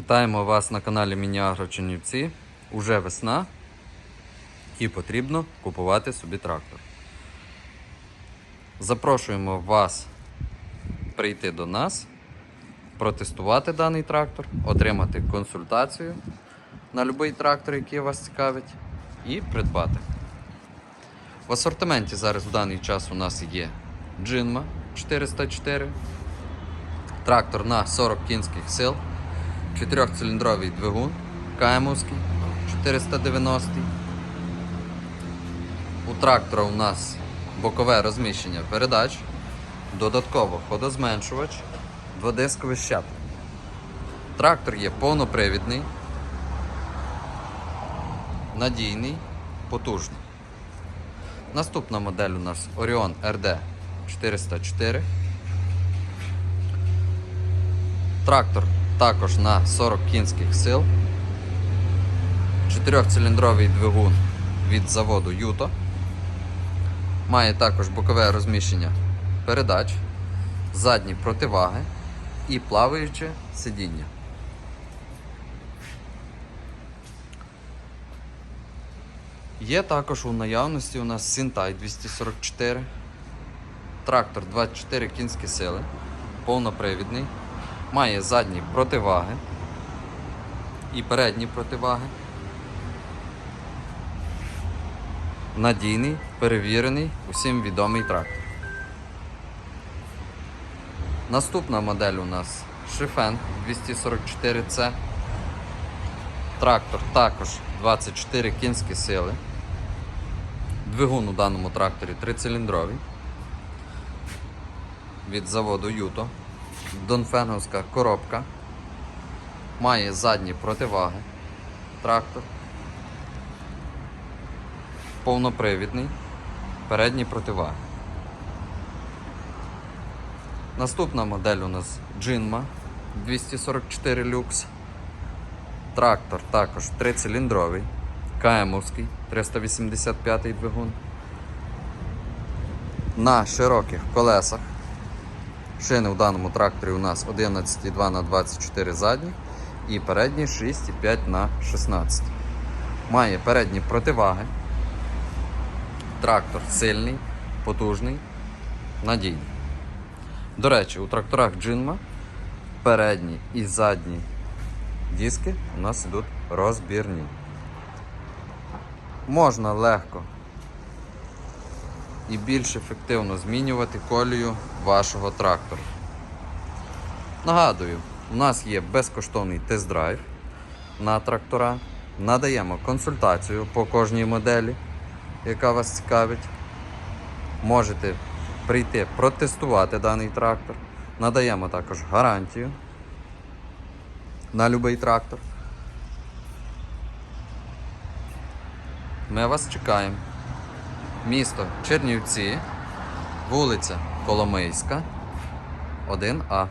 Вітаємо вас на каналі Мініагро Чернівці. Уже весна і потрібно купувати собі трактор. Запрошуємо вас прийти до нас, протестувати даний трактор, отримати консультацію на будь-який трактор, який вас цікавить, і придбати. В асортименті зараз в даний час у нас є Джинма 404, трактор на 40 кінських сил, 4-циліндровий двигун КМовський 490. У трактора у нас бокове розміщення передач, додатково ходозменшувач, дводискове щеплення. Трактор є повнопривідний, надійний, потужний. Наступна модель у нас Orion RD 404. Трактор також на 40 кінських сил. Чотирьохциліндровий двигун від заводу Юто. Має також бокове розміщення передач, задні противаги і плаваюче сидіння. Є також у наявності у нас Сінтай 244. Трактор 24 кінські сили, повнопривідний, має задні противаги і передні противаги. Надійний, перевірений, усім відомий трактор. Наступна модель у нас Шифен 244C. Трактор також 24 кінські сили. Двигун у даному тракторі трициліндровий. Від заводу Юто. Донфенговська коробка. Має задні противаги. Трактор. Повнопривідний. Передні противаги. Наступна модель у нас Джинма 244 люкс. Трактор також трициліндровий, КМовський 385 двигун. На широких колесах. Шини в даному тракторі у нас 11,2 на 24 задні і передні 6,5 на 16. Має передні противаги. Трактор сильний, потужний, надійний. До речі, у тракторах Джинма передні і задні диски у нас йдуть розбірні. Можна легко і більш ефективно змінювати колію вашого трактора. Нагадую, у нас є безкоштовний тест-драйв на трактора. Надаємо консультацію по кожній моделі, яка вас цікавить. Можете прийти протестувати даний трактор. Надаємо також гарантію на будь-який трактор. Ми вас чекаємо. Місто Чернівці, вулиця Коломийська, 1А.